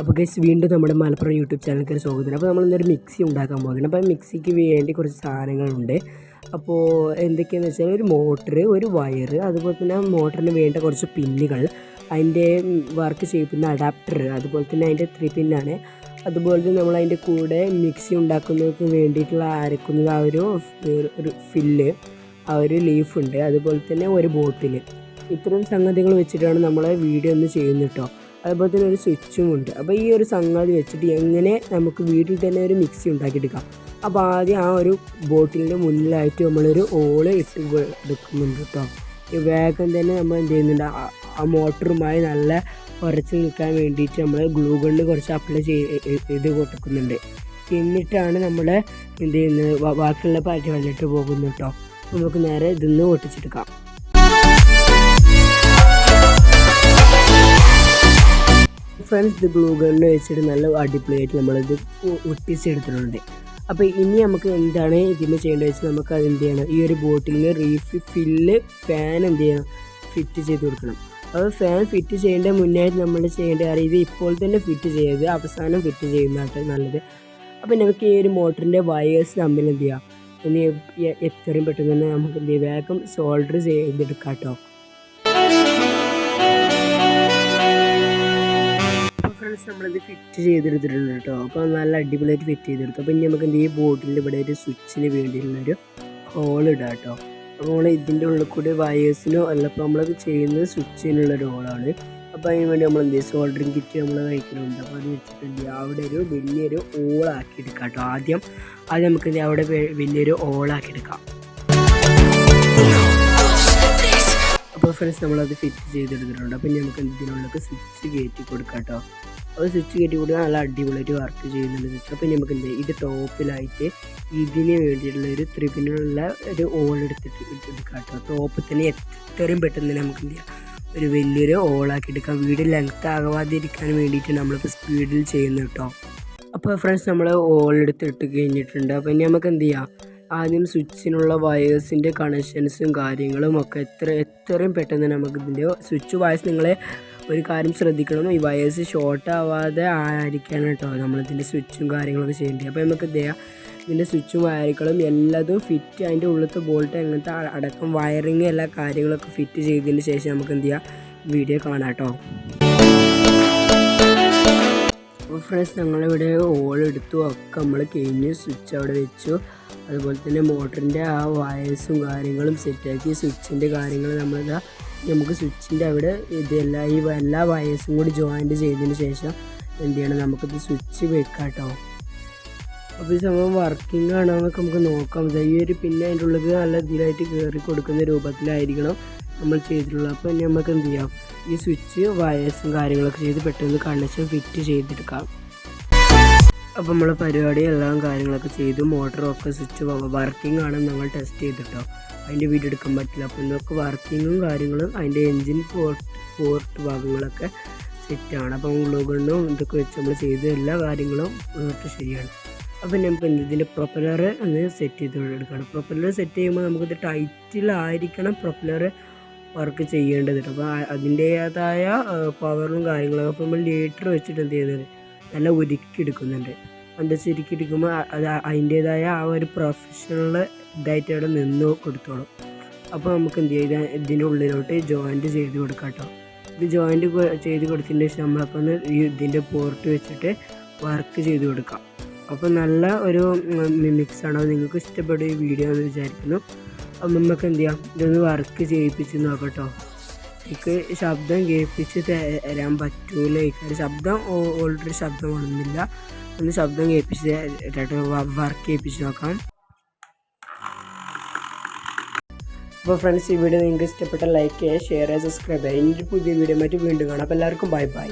അപ്പോൾ ഗൈസ് വീണ്ടും നമ്മുടെ മലപ്പുറം യൂട്യൂബ് ചാനലിലേക്ക് സ്വാഗതം. അപ്പോൾ നമ്മൾ ഇന്നൊരു മിക്സി ഉണ്ടാക്കാൻ പോകുന്നുണ്ട് അപ്പോൾ മിക്സിക്ക് വേണ്ടി കുറച്ച് സാധനങ്ങളുണ്ട്. അപ്പോൾ എന്തൊക്കെയാണെന്ന് വെച്ചാൽ ഒരു മോട്ടർ ഒരു വയർ അതുപോലെ തന്നെ മോട്ടറിന് വേണ്ട കുറച്ച് പിന്നുകൾ അതിന്റെ വർക്ക് ചെയ്യുന്ന അഡാപ്റ്റർ അതുപോലെ തന്നെ അതിന്റെ ത്രീ പിന്നാണ്. അതുപോലെ തന്നെ നമ്മൾ അതിന്റെ കൂടെ മിക്സി ഉണ്ടാക്കുന്നതിന് വേണ്ടിയിട്ടുള്ള അരക്കുന്ന ആ ഒരു ഒരു ഫില്ല് ആ ഒരു ലീഫ് ഉണ്ട്. അതുപോലെ തന്നെ ഒരു ബോട്ടിൽ ഇത്തരം സംഗതികൾ വെച്ചിട്ടാണ് നമ്മൾ വീഡിയോ ഒന്ന് ചെയ്യുന്നത് കേട്ടോ. അതുപോലെ തന്നെ ഒരു സ്വിച്ചും ഉണ്ട്. അപ്പോൾ ഈ ഒരു സംഗതി വെച്ചിട്ട് എങ്ങനെ നമുക്ക് വീട്ടിൽ തന്നെ ഒരു മിക്സി ഉണ്ടാക്കിയെടുക്കാം. അപ്പോൾ ആദ്യം ആ ഒരു ബോട്ടിലിന്റെ മുന്നിലായിട്ട് നമ്മളൊരു ഓൾ ഇട്ട് എടുക്കുന്നുണ്ട് കേട്ടോ ഈ വേഗം തന്നെ നമ്മൾ എന്ത് ചെയ്യുന്നുണ്ട്? ആ- മോട്ടറുമായി നല്ല ഉറച്ച് നിൽക്കാൻ വേണ്ടിയിട്ട് നമ്മൾ ഗ്ലൂ ഗണ്ണ് കുറച്ച് അപ്ലൈ ചെയ്ത് കൊടുക്കുന്നുണ്ട്. എന്നിട്ടാണ് നമ്മൾ എന്ത് ചെയ്യുന്നത്? ബാക്കിയുള്ള പാറ്റ് വന്നിട്ട് പോകുന്നത് കേട്ടോ നമുക്ക് നേരെ ഇതിന്ന് ഒട്ടിച്ചെടുക്കാം ഫ്രണ്ട്സ് ഇത് ഗണ്ണ് വെച്ചിട്ട് നല്ല അടിപൊളിയായിട്ട് നമ്മളിത് ഒട്ടിച്ചെടുത്തിട്ടുണ്ട്. അപ്പോൾ ഇനി നമുക്ക് എന്താണ് ഇതിന് ചെയ്യേണ്ടത് വെച്ചാൽ നമുക്ക് അത് എന്ത് ചെയ്യണം? ഈ ഒരു ബോട്ടിലിൽ റീഫ് ഫില്ല് ഫാൻ എന്ത് ചെയ്യണം? ഫിറ്റ് ചെയ്ത് കൊടുക്കണം. അപ്പോൾ ഫാൻ ഫിറ്റ് ചെയ്യേണ്ട മുന്നായിട്ട് നമ്മൾ ചെയ്യേണ്ട ഇത് ഇപ്പോൾ തന്നെ ഫിറ്റ് ചെയ്യരുത്. അവസാനം ഫിറ്റ് ചെയ്യുന്നതാണ് നല്ലത്. അപ്പോൾ നമുക്ക് ഈ ഒരു മോട്ടറിന്റെ വയേഴ്സ് തമ്മിൽ എന്ത് ചെയ്യാം? ഇനി എത്രയും പെട്ടെന്ന് തന്നെ നമുക്ക് എന്ത് ചെയ്യാം? വേഗം സോൾഡർ ചെയ്തെടുക്കാം കേട്ടോ ഫ്രണ്ട്സ് നമ്മളിത് ഫിറ്റ് ചെയ്തെടുത്തിട്ടുണ്ട് കേട്ടോ. അപ്പോൾ നല്ല അടിപൊളിയായിട്ട് ഫിറ്റ് ചെയ്തെടുത്തു. അപ്പോൾ ഇനി നമുക്ക് എന്ത് ചെയ്യും ബോട്ടിന്റെ ഇവിടെ ഒരു സ്വിച്ചിന് വേണ്ടിയിട്ടുള്ളൊരു ഹോൾ ഇടാം കേട്ടോ. അപ്പോൾ നമ്മൾ ഇതിന്റെ ഉള്ളിൽ കൂടി വയേഴ്സിനോ അല്ല അപ്പോൾ നമ്മളത് ചെയ്യുന്നത് സ്വിച്ചിനുള്ളൊരു ഹോളാണ് അപ്പോൾ അതിന് വേണ്ടി നമ്മൾ എന്ത് ചെയ്യും സോൾഡറിങ് കിറ്റ് നമ്മൾ കഴിക്കുന്നുണ്ട്. അപ്പോൾ അത് വെച്ചിട്ടുണ്ട് അവിടെ ഒരു വലിയൊരു ഓളാക്കി എടുക്കാം കേട്ടോ. ആദ്യം ആദ്യം നമുക്ക് അവിടെ വലിയൊരു ഓളാക്കി എടുക്കാം. അപ്പോൾ ഫ്രണ്ട്സ് നമ്മളത് ഫിറ്റ് ചെയ്തെടുത്തിട്ടുണ്ട്. അപ്പോൾ ഇനി നമുക്ക് ഇതിനുള്ളിലേക്ക് സ്വിച്ച് കയറ്റി കൊടുക്കാം കേട്ടോ. അത് സ്വിച്ച് കയറ്റി കൊടുക്കാൻ നല്ല അടിപൊളിയായിട്ട് വർക്ക് ചെയ്യുന്നുണ്ട് സ്വിച്ച് അപ്പോൾ നമുക്ക് എന്ത് ഇത് ടോപ്പിലായിട്ട് ഇതിന് വേണ്ടിയിട്ടുള്ള ഒരു ത്രിപിനുള്ള ഒരു ഓൾ എടുത്തിട്ട് എടുക്കാം കേട്ടോ. ടോപ്പിൽ തന്നെ എത്രയും പെട്ടെന്ന് നമുക്ക് എന്ത് ഒരു വലിയൊരു ഓളാക്കി എടുക്കാം. വീട് ലെങ്ത് ആകാതിരിക്കാൻ വേണ്ടിയിട്ട് നമ്മളിപ്പോൾ സ്പീഡിൽ ചെയ്യുന്നു കേട്ടോ. അപ്പോൾ ഫ്രണ്ട്സ് നമ്മൾ ഓൾ എടുത്തിട്ട് കഴിഞ്ഞിട്ടുണ്ട്. അപ്പോൾ ഇനി നമുക്ക് എന്ത് ചെയ്യാം? ആദ്യം സ്വിച്ചിനുള്ള വയേഴ്സിന്റെ കണക്ഷൻസും കാര്യങ്ങളും ഒക്കെ എത്ര എത്രയും പെട്ടെന്ന് നമുക്ക് ഇതിന്റെ സ്വിച്ച് വയസ് നിങ്ങളെ ഒരു കാര്യം ശ്രദ്ധിക്കണം. ഈ വയേഴ്സ് ഷോർട്ട് ആവാതെ ആയിരിക്കണം കേട്ടോ നമ്മളിതിന്റെ സ്വിച്ചും കാര്യങ്ങളൊക്കെ ചെയ്യേണ്ടത്. അപ്പോൾ നമുക്ക് ചെയ്യാം ഇതിന്റെ സ്വിച്ചും വയറുകളും എല്ലാതും ഫിറ്റ് അതിന്റെ ഉള്ളിലത്തെ ബോൾട്ട് അങ്ങനത്തെ അടക്കം വയറിങ് എല്ലാ കാര്യങ്ങളൊക്കെ ഫിറ്റ് ചെയ്തതിന് ശേഷം നമുക്ക് എന്ത് ചെയ്യാം? വീഡിയോ കാണാം കേട്ടോ. അപ്പോൾ ഫ്രണ്ട്സ് ഞങ്ങളിവിടെ ഓൾ എടുത്തു. ഒക്കെ നമ്മൾ കഴിഞ്ഞ് സ്വിച്ച് അവിടെ വെച്ചു. അതുപോലെ തന്നെ മോട്ടറിന്റെ ആ വയസ്സും കാര്യങ്ങളും സെറ്റാക്കി സ്വിച്ചിന്റെ കാര്യങ്ങൾ നമ്മളിതാ നമുക്ക് സ്വിച്ചിന്റെ അവിടെ ഇതെല്ലാം ഈ എല്ലാ വയസ്സും കൂടി ജോയിന്റ് ചെയ്തതിന് ശേഷം എന്ത് ചെയ്യണം നമുക്കിത് സ്വിച്ച് വെക്കാം കേട്ടോ അപ്പോൾ ഈ സംഭവം വർക്കിംഗ് ആണോ എന്നൊക്കെ നമുക്ക് നോക്കാം. ഈ ഒരു പിന്നെ അതിന്റെ ഉള്ളിൽ നല്ല ഇതിലായിട്ട് കയറി കൊടുക്കുന്ന രൂപത്തിലായിരിക്കണം നമ്മൾ ചെയ്തിട്ടുള്ളത്. അപ്പോൾ ഇനി നമുക്ക് എന്ത് ചെയ്യാം ഈ സ്വിച്ച് വയേഴ്സും കാര്യങ്ങളൊക്കെ ചെയ്ത് പെട്ടെന്ന് കണക്ഷൻ ഫിറ്റ് ചെയ്തെടുക്കാം. അപ്പോൾ നമ്മൾ പരിപാടി എല്ലാം കാര്യങ്ങളൊക്കെ ചെയ്തു മോട്ടറും ഒക്കെ സ്വിച്ച് വർക്കിംഗ് ആണ് ഞങ്ങൾ ടെസ്റ്റ് ചെയ്തിട്ടോ. അതിന്റെ വീഡിയോ എടുക്കാൻ പറ്റില്ല. അപ്പോൾ ഇതൊക്കെ വർക്കിങ്ങും കാര്യങ്ങളും അതിന്റെ എൻജിൻ പോർട്ട് പോർട്ട് ഭാഗങ്ങളൊക്കെ സെറ്റാണ് അപ്പോൾ ഉള്ളുകൊണ്ടും ഇതൊക്കെ വെച്ച് നമ്മൾ ചെയ്ത എല്ലാ കാര്യങ്ങളും ഇതൊക്കെ ശരിയാണ്. അപ്പോൾ നമുക്ക് ഇതിന്റെ പ്രൊപ്പലർ ഒന്ന് സെറ്റ് ചെയ്ത് എടുക്കണം. പ്രൊപ്പലർ സെറ്റ് ചെയ്യുമ്പോൾ നമുക്കിത് ടൈറ്റിലായിരിക്കണം പ്രൊപ്പലർ വർക്ക് ചെയ്യേണ്ടത്. അപ്പോൾ അതിന്റേതായ പവറും കാര്യങ്ങളും. അപ്പോൾ നമ്മൾ ലീറ്റർ വെച്ചിട്ട് എന്ത് ചെയ്യുന്നത് നല്ല ഒരുക്കിയെടുക്കുന്നുണ്ട് എടുക്കുമ്പോൾ അ- അത് അതിന്റേതായ ആ ഒരു പ്രൊഫഷണൽ ഇതായിട്ട് അവിടെ നിന്ന് കൊടുത്തോളും. അപ്പോൾ നമുക്ക് എന്ത് ഇത് ഇതിന്റെ ഉള്ളിലോട്ട് ജോയിന്റ് ചെയ്ത് കൊടുക്കാം കേട്ടോ. ഇത് ജോയിന്റ് ചെയ്ത് കൊടുത്തതിന് ശേഷം നമ്മളപ്പോൾ ഒന്ന് ഇതിന്റെ പോർട്ട് വെച്ചിട്ട് വർക്ക് ചെയ്ത് കൊടുക്കാം. അപ്പോൾ നല്ല ഒരു മിമിക്സ് ആണ്? നിങ്ങൾക്ക് ഇഷ്ടപ്പെടും വീഡിയോ എന്ന് വിചാരിക്കുന്നു. അപ്പം നമുക്ക് എന്ത് ചെയ്യാം? ഇതൊന്ന് വർക്ക് ചെയ്യിപ്പിച്ച് നോക്കാം കേട്ടോ. എനിക്ക് ശബ്ദം കേൾപ്പിച്ച് തരാൻ പറ്റൂല. ശബ്ദം ഓൾറെഡി ശബ്ദം വന്നില്ല. ഒന്ന് ശബ്ദം കേൾപ്പിച്ച് വർക്ക് ചെയ്യിപ്പിച്ച് നോക്കാം. അപ്പോൾ ഫ്രണ്ട്സ് ഈ വീഡിയോ നിങ്ങൾക്ക് ഇഷ്ടപ്പെട്ട ലൈക്ക് ചെയ്യുക ഷെയർ ചെയ്യുക സബ്സ്ക്രൈബ് ചെയ്യുക. ഇനി പുതിയ വീഡിയോ മറ്റും വീണ്ടും കാണാം. അപ്പോൾ എല്ലാവർക്കും ബൈ ബൈ